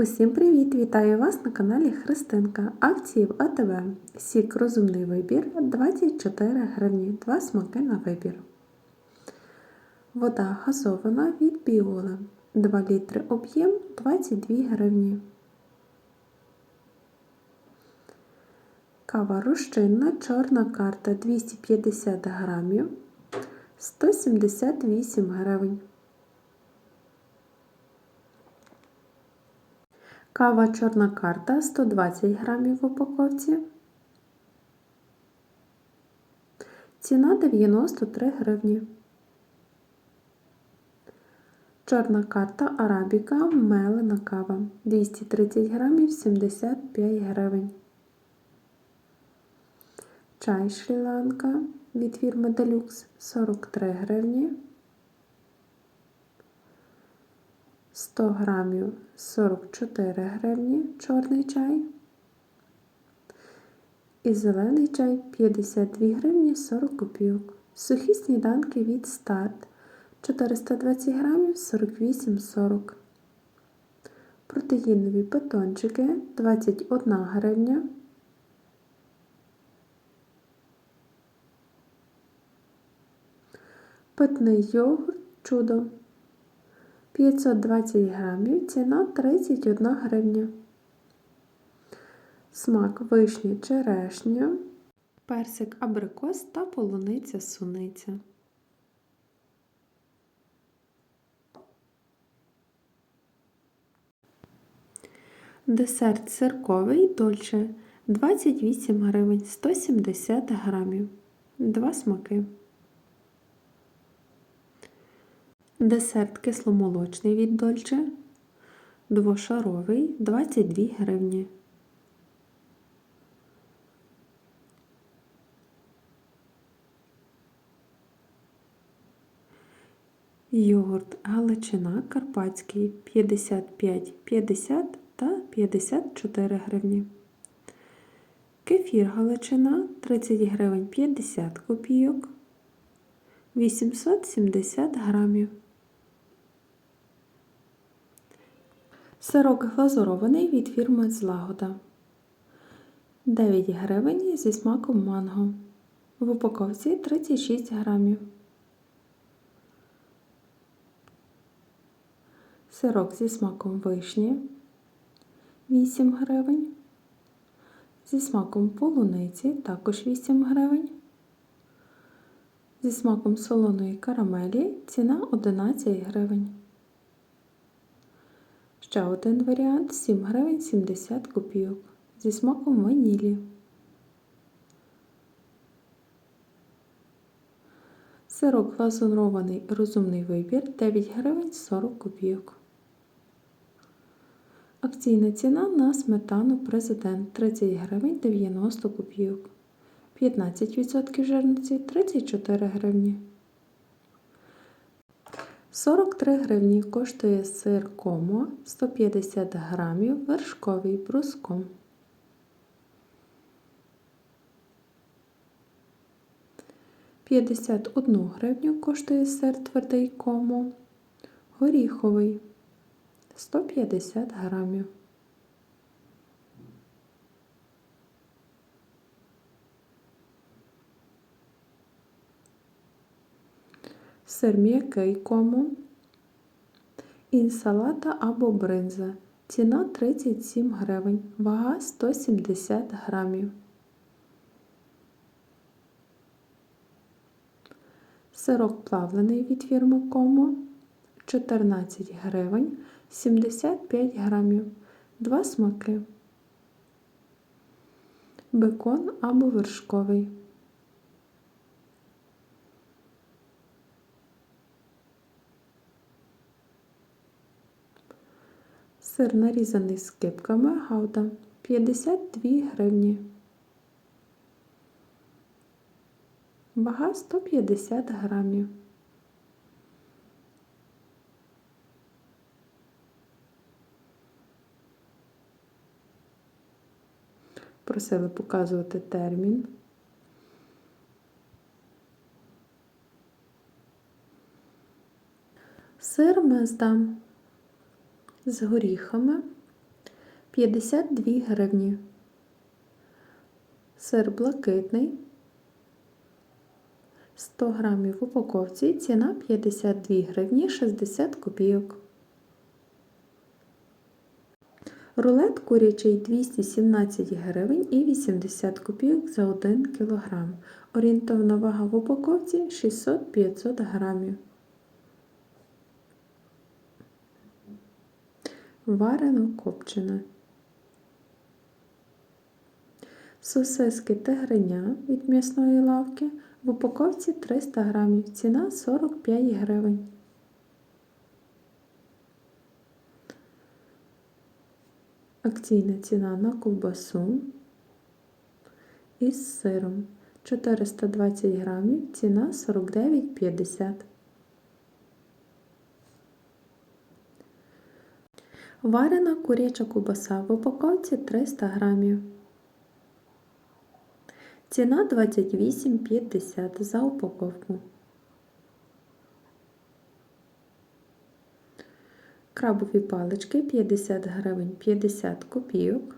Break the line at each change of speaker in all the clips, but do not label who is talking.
Усім привіт! Вітаю вас на каналі Христинка. Акції в АТВ. Сік розумний вибір 24 гривні. Два смаки на вибір. Вода газована від Біола. 2 літри об'єм 22 гривні. Кава розчинна, чорна карта 250 грамів 178 гривень. Кава чорна карта 120 грамів в упаковці. Ціна 93 гривні. Чорна карта Арабіка мелена кава 230 грамів 75 гривень. Чай Шрі-Ланка від фірми Deluxe 43 гривні. 100 грамів 44 гривні чорний чай. І зелений чай 52 гривні 40 копійок. Сухі сніданки від старт 420 грамів 48,40. Протеїнові батончики 21 гривня. Питний йогурт чудо 520 грамів, ціна 31 гривня. Смак вишні черешня, персик абрикос та полуниця суниця. Десерт сирковий дольче 28 гривень 170 грамів. Два смаки. Десерт кисломолочний від Дольче. Двошаровий 22 гривні. Йогурт Галичина Карпатський 55,50 та 54 гривні. Кефір Галичина 30 гривень 50 копійок. 870 грамів. Сирок глазурований від фірми Злагода 9 гривень зі смаком манго. В упаковці 36 грамів. Сирок зі смаком вишні 8 гривень. Зі смаком полуниці також 8 гривень. Зі смаком солоної карамелі ціна 11 гривень. Ще один варіант 7 гривень 70 копійок. Зі смаком ванілі. Сирок глазурований розумний вибір 9 гривень 40 копійок. Акційна ціна на сметану президент 30 гривень 90 копійок. 15% жирності 34 гривні. 43 гривні коштує сир комо 150 грамів вершковий бруском. П'ятдесят одну гривню коштує сир твердий комо, горіховий 150 грамів. Сир м'який кому, інсалата або бринза. Ціна 37 гривень, вага 170 грамів. Сирок плавлений від фірми Комо 14 гривень 75 грамів. Два смаки. Бекон або вершковий. Сир нарізаний скибками гауда 52 гривні. Вага 150 грамів. Просили показувати термін. Сир мездам з горіхами 52 гривні. Сир блакитний 100 грамів в упаковці, ціна 52 гривні 60 копійок. Рулет курячий 217 гривень і 80 копійок за 1 кг. Орієнтовна вага в упаковці 600-500 грамів. Варено копчене. Сосиски тигриня від м'ясної лавки в упаковці 300 грамів. Ціна 45 гривень. Акційна ціна на ковбасу із сиром 420 грамів, ціна 49,50. Варена куряча ковбаса в упаковці 300 грамів. Ціна 28,50 за упаковку. Крабові палички 50 гривень 50 копійок.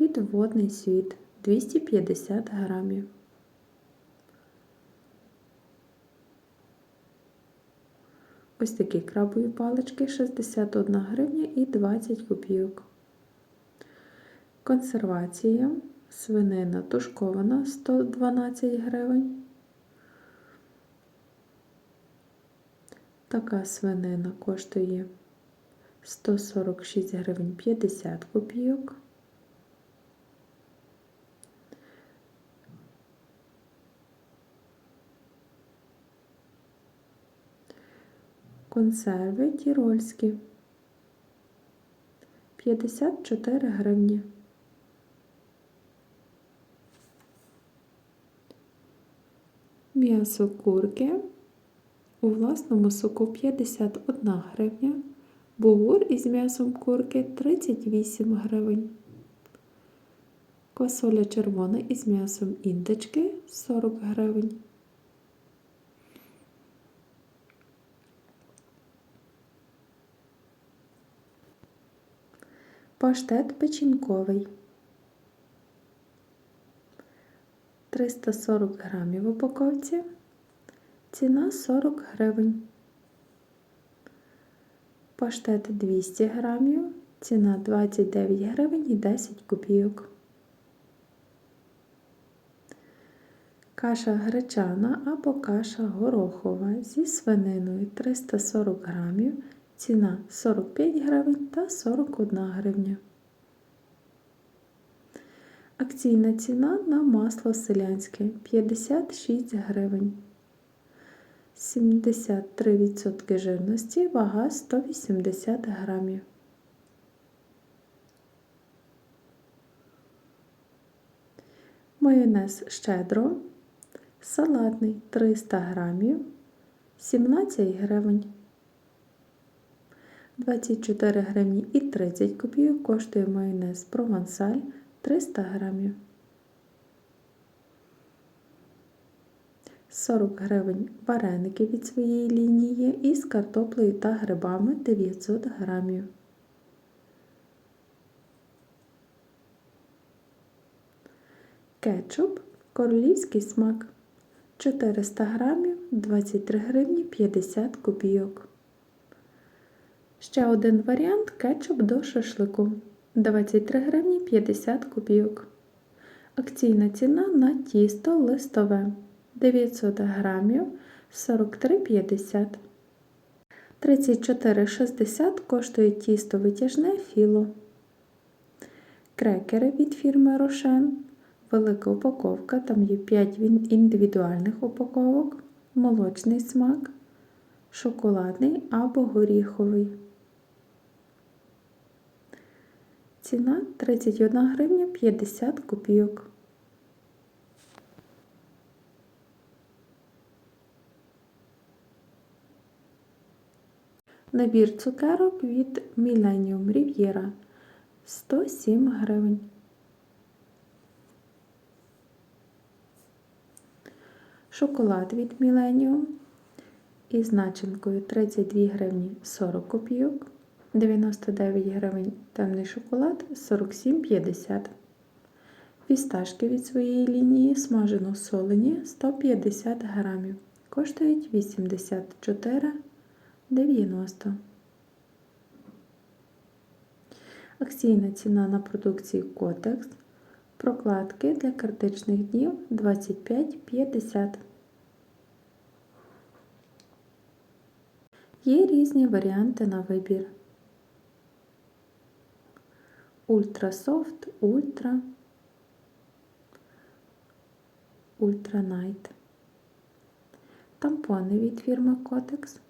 Відводний світ 250 грамів. Ось такі крабові палички 61 гривня і 20 копійок. Консервація свинина тушкована 112 гривень. Така свинина коштує 146 гривень 50 копійок. Консерви тірольські 54 гривні. М'ясо курки у власному соку 51 гривня, бугур із м'ясом курки 38 гривень. Квасоля червона із м'ясом індички 40 гривень. Паштет печінковий 340 грамів в упаковці. Ціна 40 гривень. Паштет 200 грамів. Ціна 29 гривень і 10 копійок. Каша гречана або каша горохова зі свининою 340 грамів. Ціна 45 гривень та 41 гривня. Акційна ціна на масло селянське 56 гривень. 73% жирності, вага 180 грамів. Майонез щедро, салатний 300 грамів, 17 гривень. 24 гривні і 30 копійок коштує майонез провансаль 300 грамів. 40 гривень вареники від своєї лінії із картоплею та грибами 900 грамів. Кетчуп королівський смак 400 грамів 23 гривні 50 копійок. Ще один варіант кетчуп до шашлику 23 гривні 50 копійок. Акційна ціна на тісто листове 900 грамів 43,50. 34,60 коштує тісто витяжне філо. Крекери від фірми Рошен. Велика упаковка, там є 5 індивідуальних упаковок, молочний смак, шоколадний або горіховий. Ціна 31 гривня 50 копійок. Набір цукерок від Millennium Riviera 107 гривень. Шоколад від Millennium із начинкою 32 гривні 40 копійок. 99 гривень. Темний шоколад 47,50. Фісташки від своєї лінії смажено солені 150 грамів. Коштують 84,90. Акційна ціна на продукції Котекс. Прокладки для критичних днів 25,50. Є різні варіанти на вибір. Ультра софт, ультра, ультра найт. Тампони від фірми Котекс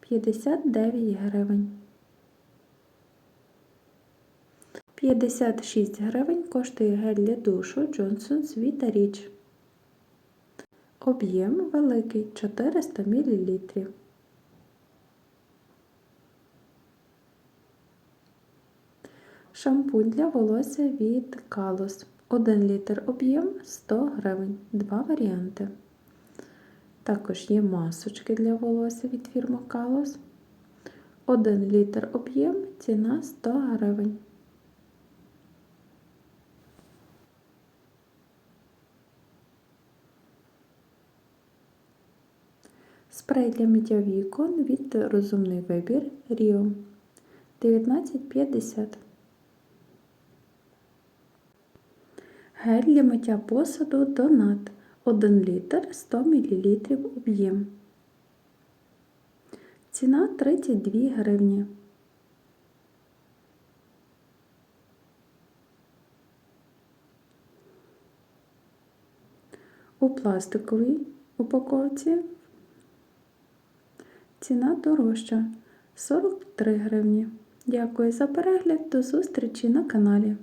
59 гривень. 56 гривень коштує гель для душу Johnson's Vita Rich. Об'єм великий 400 мл. Шампунь для волосся від Kalos. 1 літр об'єм 100 гривень. Два варіанти. Також є масочки для волосся від фірми Kalos. 1 літр об'єм, ціна 100 гривень. Спрей для миття вікон від розумний вибір Ріо 19,50. Гель для миття посуду Донат 1 літр 100 мл об'єм. Ціна 32 гривні. У пластиковій упаковці ціна дорожча 43 гривні. Дякую за перегляд. До зустрічі на каналі.